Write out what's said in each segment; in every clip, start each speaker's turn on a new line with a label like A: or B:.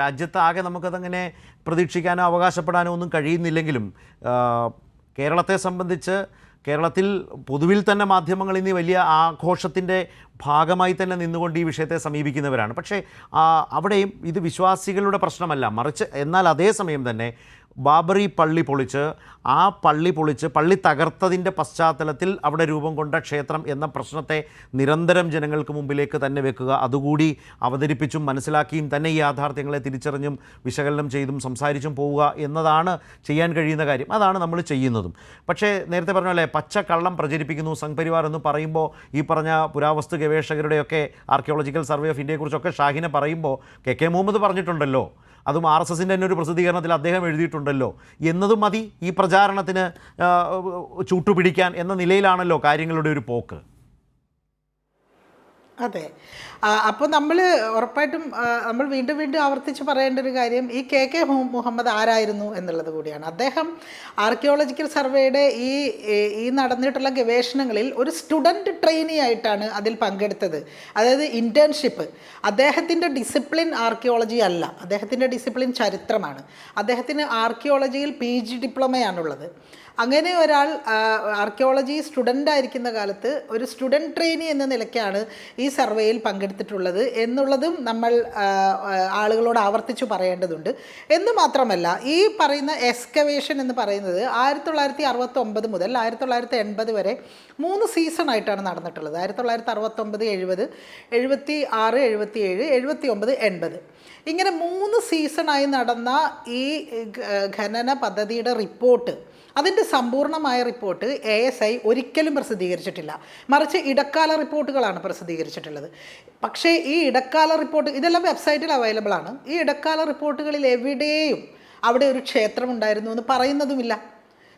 A: രാജ്യത്താകെ നമുക്കതങ്ങനെ പ്രതീക്ഷിക്കാനോ അവകാശപ്പെടാനോ ഒന്നും കഴിയുന്നില്ലെങ്കിലും കേരളത്തെ സംബന്ധിച്ച് കേരളത്തിൽ പൊതുവിൽ തന്നെ മാധ്യമങ്ങൾ ഇനി വലിയ ആഘോഷത്തിന്റെ ഭാഗമായി തന്നെ നിന്നുകൊണ്ട് ഈ വിഷയത്തെ സമീപിക്കുന്നവരാണ്. പക്ഷേ അവിടെയും ഇത് വിശ്വാസികളുടെ പ്രശ്നമല്ല. മറിച്ച് എന്നാൽ അതേസമയം തന്നെ ബാബറി പള്ളി പൊളിച്ച് ആ പള്ളി പൊളിച്ച് പള്ളി തകർത്തതിന്റെ പശ്ചാത്തലത്തിൽ അവിടെ രൂപം കൊണ്ട ക്ഷേത്രം എന്ന പ്രശ്നത്തെ നിരന്തരം ജനങ്ങൾക്ക് മുമ്പിലേക്ക് തന്നെ വെക്കുക. അതുകൂടി അവതരിപ്പിച്ചും മനസ്സിലാക്കിയും തന്നെ ഈ യാഥാർത്ഥ്യങ്ങളെ തിരിച്ചറിഞ്ഞും വിശകലനം ചെയ്തും സംസാരിച്ചും പോവുക എന്നതാണ് ചെയ്യാൻ കഴിയുന്ന കാര്യം. അതാണ് നമ്മൾ ചെയ്യുന്നതും. പക്ഷേ നേരത്തെ പറഞ്ഞ പോലെ പച്ച കള്ളം പ്രചരിപ്പിക്കുന്നു. സംഘപരിവാർ എന്ന് പറയുമ്പോൾ ഈ പറഞ്ഞ പുരാവസ്തു ഗവേഷകരുടെയൊക്കെ ആർക്കിയോളജിക്കൽ സർവേ ഓഫ് ഇന്ത്യയെക്കുറിച്ചൊക്കെ ഷാഹിനെ പറയുമ്പോൾ കെ കെ മുഹമ്മദ് പറഞ്ഞിട്ടുണ്ടല്ലോ. അതും ആർ എസ് എസിന്റെ തന്നെ ഒരു പ്രസിദ്ധീകരണത്തിൽ അദ്ദേഹം എഴുതിയിട്ടുണ്ടല്ലോ എന്നതും മതി ഈ പ്രചാരണത്തിന് ചൂട്ടുപിടിക്കാൻ എന്ന നിലയിലാണല്ലോ കാര്യങ്ങളുടെ ഒരു പോക്ക്.
B: അതെ. അപ്പോൾ നമ്മൾ ഉറപ്പായിട്ടും നമ്മൾ വീണ്ടും വീണ്ടും ആവർത്തിച്ച് പറയേണ്ട ഒരു കാര്യം ഈ കെ കെ മുഹമ്മദ് ആരായിരുന്നു എന്നുള്ളത് കൂടിയാണ്. അദ്ദേഹം ആർക്കിയോളജിക്കൽ സർവേയുടെ ഈ ഈ- നടന്നിട്ടുള്ള ഗവേഷണങ്ങളിൽ ഒരു സ്റ്റുഡന്റ് ട്രെയിനി ആയിട്ടാണ് അതിൽ പങ്കെടുത്തത്. അതായത് ഇന്റേൺഷിപ്പ് അദ്ദേഹത്തിന്റെ ഡിസിപ്ലിൻ ആർക്കിയോളജി അല്ല. അദ്ദേഹത്തിന്റെ ഡിസിപ്ലിൻ ചരിത്രമാണ്. അദ്ദേഹത്തിന് ആർക്കിയോളജിയിൽ പി ജി ഡിപ്ലോമയാണുള്ളത് അങ്ങനെ ഒരാൾ ആർക്കിയോളജി സ്റ്റുഡന്റ് ആയിരിക്കുന്ന കാലത്ത് ഒരു സ്റ്റുഡന്റ് ട്രെയിനി എന്ന നിലയ്ക്കാണ് ഈ സർവേയിൽ പങ്കെടുത്തിട്ടുള്ളത് എന്നുള്ളതും നമ്മൾ ആളുകളോട് ആവർത്തിച്ചു പറയേണ്ടതുണ്ട്. എന്ന് മാത്രമല്ല ഈ പറയുന്ന എസ്കവേഷൻ എന്ന് പറയുന്നത് ആയിരത്തി തൊള്ളായിരത്തി അറുപത്തൊമ്പത് മുതൽ ആയിരത്തി തൊള്ളായിരത്തി എൺപത് വരെ മൂന്ന് സീസൺ ആയിട്ടാണ് നടന്നിട്ടുള്ളത്. ആയിരത്തി തൊള്ളായിരത്തി അറുപത്തൊമ്പത് എഴുപത് എഴുപത്തി ആറ് എഴുപത്തി ഏഴ് എഴുപത്തി ഒമ്പത് എൺപത്. ഇങ്ങനെ മൂന്ന് സീസണായി നടന്ന ഈ ഖനന പദ്ധതിയുടെ റിപ്പോർട്ട് അതിന്റെ സമ്പൂർണമായ റിപ്പോർട്ട് എ എസ് ഐ ഒരിക്കലും പ്രസിദ്ധീകരിച്ചിട്ടില്ല. മറിച്ച് ഇടക്കാല റിപ്പോർട്ടുകളാണ് പ്രസിദ്ധീകരിച്ചിട്ടുള്ളത്. പക്ഷേ ഈ ഇടക്കാല റിപ്പോർട്ട് ഇതെല്ലാം വെബ്സൈറ്റിൽ അവൈലബിൾ ആണ്. ഈ ഇടക്കാല റിപ്പോർട്ടുകളിൽ എവിടെയും അവിടെ ഒരു ക്ഷേത്രം ഉണ്ടായിരുന്നു എന്ന് പറയുന്നതുമില്ല.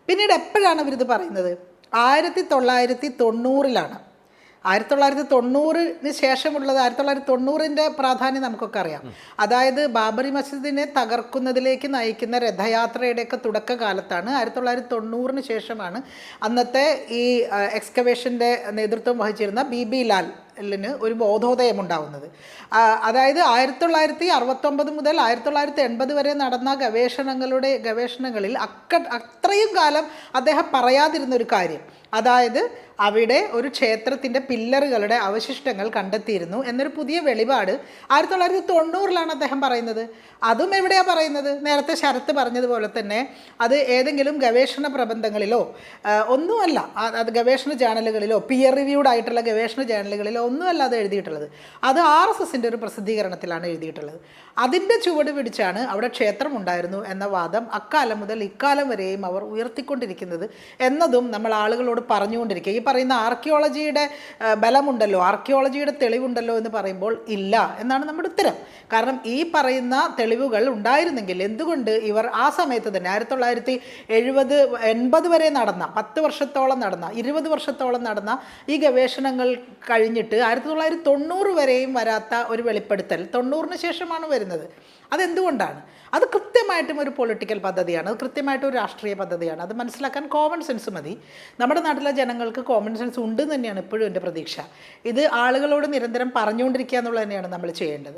B: പിന്നീട് എപ്പോഴാണ് അവരിത് പറയുന്നത്? ആയിരത്തി തൊള്ളായിരത്തി തൊണ്ണൂറിലാണ്. ആയിരത്തി തൊള്ളായിരത്തി തൊണ്ണൂറിന് ശേഷമുള്ളത് ആയിരത്തി തൊള്ളായിരത്തി തൊണ്ണൂറിന്റെ പ്രാധാന്യം നമുക്കൊക്കെ അറിയാം. അതായത് ബാബറി മസ്ജിദിനെ തകർക്കുന്നതിലേക്ക് നയിക്കുന്ന രഥയാത്രയുടെയൊക്കെ തുടക്കകാലത്താണ്. ആയിരത്തി തൊള്ളായിരത്തി തൊണ്ണൂറിന് ശേഷമാണ് അന്നത്തെ ഈ എക്സ്കവേഷന്റെ നേതൃത്വം വഹിച്ചിരുന്ന ബി ബി ലാൽ ലിന് ഒരു ബോധോദയം ഉണ്ടാവുന്നത്. അതായത് ആയിരത്തി തൊള്ളായിരത്തി അറുപത്തൊമ്പത് മുതൽ ആയിരത്തി തൊള്ളായിരത്തി എൺപത് വരെ നടന്ന ഗവേഷണങ്ങളുടെ ഗവേഷണങ്ങളിൽ അക്ക അത്രയും കാലം അദ്ദേഹം പറയാതിരുന്ന ഒരു കാര്യം. അതായത് അവിടെ ഒരു ക്ഷേത്രത്തിന്റെ പില്ലറുകളുടെ അവശിഷ്ടങ്ങൾ കണ്ടെത്തിയിരുന്നു എന്നൊരു പുതിയ വെളിപാട്. ആയിരത്തി തൊള്ളായിരത്തി തൊണ്ണൂറിലാണ് അദ്ദേഹം പറയുന്നത്. അതും എവിടെയാണ് പറയുന്നത്? നേരത്തെ ശരത്ത് പറഞ്ഞതുപോലെ തന്നെ അത് ഏതെങ്കിലും ഗവേഷണ പ്രബന്ധങ്ങളിലോ ഒന്നുമല്ല അത് ഗവേഷണ ജേണലുകളിലോ പിയർ റിവ്യൂഡ് ആയിട്ടുള്ള ഗവേഷണ ജേണലുകളിലോ ഒന്നുമല്ല അത് എഴുതിയിട്ടുള്ളത്. അത് ആർ എസ് എസിന്റെ ഒരു പ്രസിദ്ധീകരണത്തിലാണ് എഴുതിയിട്ടുള്ളത്. അതിന്റെ ചുവട് പിടിച്ചാണ് അവിടെ ക്ഷേത്രം ഉണ്ടായിരുന്നു എന്ന വാദം അക്കാലം മുതൽ ഇക്കാലം വരെയും അവർ ഉയർത്തിക്കൊണ്ടിരിക്കുന്നത് എന്നതും നമ്മൾ ആളുകളോട് പറഞ്ഞുകൊണ്ടിരിക്കുക. ഈ പറയുന്ന ആർക്കിയോളജിയുടെ ബലമുണ്ടല്ലോ ആർക്കിയോളജിയുടെ തെളിവുണ്ടല്ലോ എന്ന് പറയുമ്പോൾ ഇല്ല എന്നാണ് നമ്മുടെ ഉത്തരം. കാരണം ഈ പറയുന്ന തെളിവുകൾ ഉണ്ടായിരുന്നെങ്കിൽ എന്തുകൊണ്ട് ഇവർ ആ സമയത്ത് തന്നെ ആയിരത്തി തൊള്ളായിരത്തി എഴുപത് എൺപത് വരെ നടന്ന പത്ത് വർഷത്തോളം നടന്ന ഇരുപത് വർഷത്തോളം നടന്ന ഈ ഗവേഷണങ്ങൾ കഴിഞ്ഞിട്ട് ആയിരത്തി തൊള്ളായിരത്തി തൊണ്ണൂറ് വരെയും വരാത്ത ഒരു വെളിപ്പെടുത്തൽ തൊണ്ണൂറിന് ശേഷമാണ് വരുന്നത്. അതെന്തുകൊണ്ടാണ്? അത് കൃത്യമായിട്ടും ഒരു പൊളിറ്റിക്കൽ പദ്ധതിയാണ്. അത് കൃത്യമായിട്ടും ഒരു രാഷ്ട്രീയ പദ്ധതിയാണ്. അത് മനസ്സിലാക്കാൻ കോമൺ സെൻസ് മതി. നമ്മുടെ നാട്ടിലെ ജനങ്ങൾക്ക് കോമൺ സെൻസ് ഉണ്ട് തന്നെയാണ് ഇപ്പോഴും എന്റെ പ്രതീക്ഷ. ഇത് ആളുകളോട് നിരന്തരം പറഞ്ഞുകൊണ്ടിരിക്കുക എന്നുള്ളത് തന്നെയാണ് നമ്മൾ ചെയ്യേണ്ടത്.